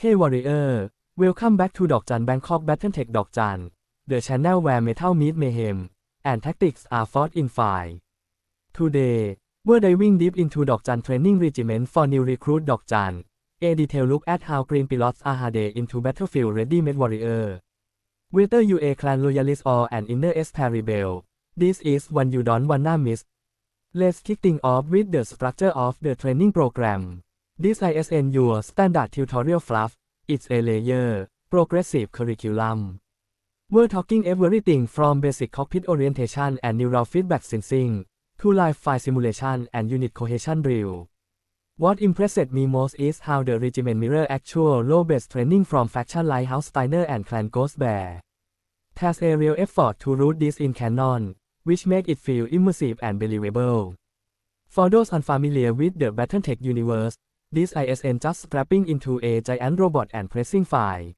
Hey Warrior Welcome back to ดอกจัน Bangkok Battletech ดอกจัน The channel where metal meet mayhem and tactics are fought in fire Today we're diving deep into ดอกจัน training regiment for new recruit ดอกจัน A detail look at how green pilots are hardened into battlefield ready made warrior Whether you a clan loyalist or an inner S rebel this is one you don't wanna miss Let's kick things off with the structure of the training program. This ISN your standard tutorial fluff. It's a layer, progressive curriculum. We're talking everything from basic cockpit orientation and neural feedback sensing, to live fire simulation and unit cohesion drill. What impressed me most is how the regiment mirror actual low-based training from faction like House Steiner and Clan Ghost Bear. There's a real effort to root this in canon, which make it feel immersive and believable. For those unfamiliar with the Battletech universe, this ISN just strapping into a giant robot and pressing fire.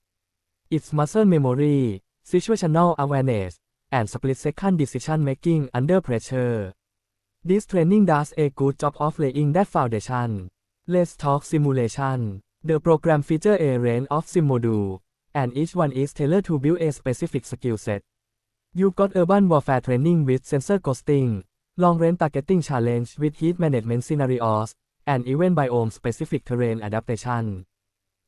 Its muscle memory, situational awareness, and split-second decision-making under pressure. This training does a good job of laying that foundation. Let's talk simulation. The program features a range of sim modules, and each one is tailored to build a specific skill set. You got urban warfare training with sensor ghosting, long range targeting challenge with heat management scenarios, and even biome specific terrain adaptation.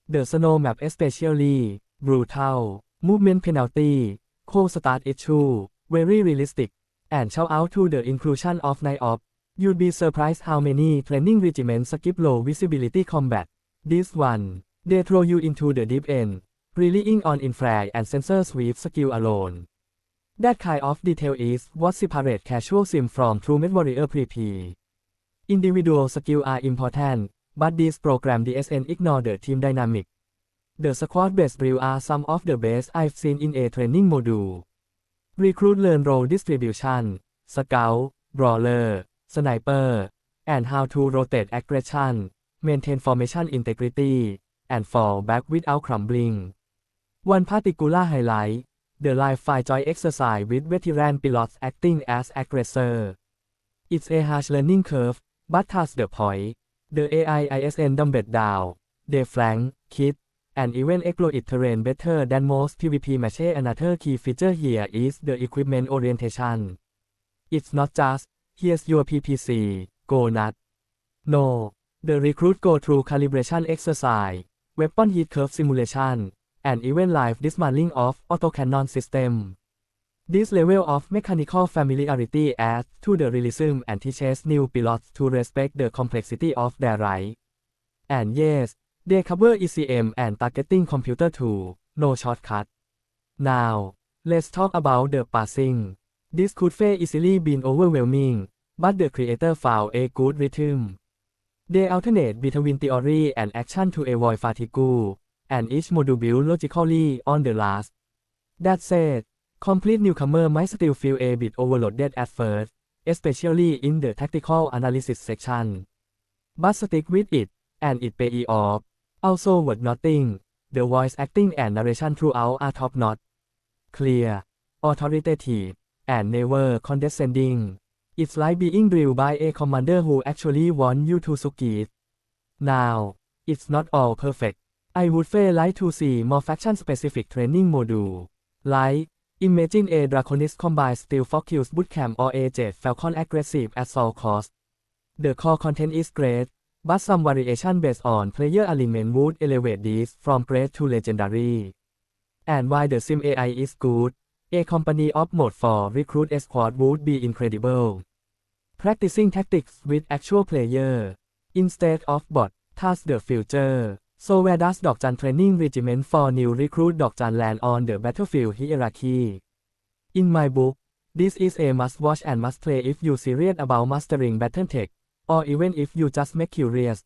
The snow map especially, brutal, movement penalty, cold start issue, very realistic, and shout out to the inclusion of Night Op. You'd be surprised how many training regiments skip low visibility combat. This one, they throw you into the deep end, relying on infrared and sensor sweep skill alone. That kind of detail is what separates casual sim from true Med Warrior pre-p. Individual skill are important, but this program DSN ignore the team dynamic. The squad-based drill are some of the best I've seen in a training module. Recruit learn role distribution, scout, brawler, sniper, and how to rotate aggression, maintain formation integrity, and fall back without crumbling. One particular highlight, the live fire joy exercise with veteran pilots acting as aggressor. It's a harsh learning curve, but that's the point. The AI ISN dumb it down. They flank, kit, and even exploit terrain better than most PvP matches. Another key feature here is the equipment orientation. It's not just, here's your PPC, go nut. No, the recruit go through calibration exercise, weapon heat curve simulation, and even live dismantling of autocannon system. This level of mechanical familiarity adds to the realism and teaches new pilots to respect the complexity of their ride. And yes, they cover ECM and targeting computer too, no shortcut. Now, let's talk about the passing. This could fail easily been overwhelming, but the creator found a good rhythm. They alternate between theory and action to avoid fatigue, and each module built logically on the last. That said, complete newcomer might still feel a bit overloaded at first, especially in the tactical analysis section. But stick with it, and it pay off. Also worth noting, the voice acting and narration throughout are top notch. Clear, authoritative, and never condescending. It's like being drilled by a commander who actually wants you to succeed. Now, it's not all perfect. I would fail like to see more faction-specific training module. Like, imagine a Draconis combined Steel Focus Bootcamp or a J Falcon Aggressive Assault Course. The core content is great, but some variation based on player element would elevate this from great to legendary. And while the Sim AI is good, a company of mode for recruit squad would be incredible. Practicing tactics with actual player instead of bot, that's the future. So where does ดอกจัน Training Regiment for New Recruit ดอกจัน land on the battlefield hierarchy? In my book, this is a must watch and must play if you serious about mastering Battletech, or even if you just make curious.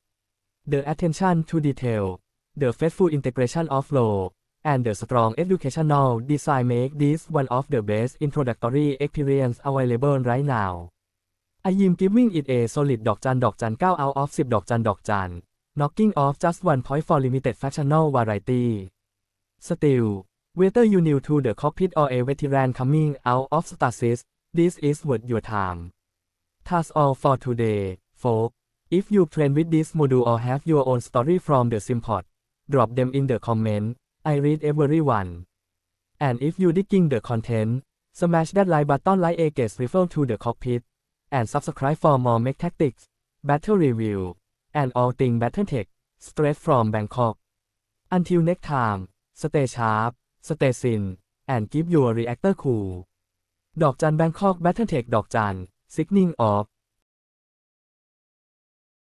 The attention to detail, the faithful integration of flow, and the strong educational design make this one of the best introductory experience available right now. I am giving it a solid ดอกจันดอกจัน9 out of 10 ดอกจันดอกจัน knocking off just one point for limited factional variety. Still, whether you new to the cockpit or a veteran coming out of stasis, this is worth your time. That's all for today, folks. If you train with this module or have your own story from the Simpot, drop them in the comment I read everyone and if you digging the content smash that like button like a gets rifle to the cockpit and subscribe for more make tactics battle review and all thing battle tech straight from Bangkok until next time stay sharp stay sin, and keep your reactor cool ดอกจัน Bangkok Battle Tech ดอกจัน Signing off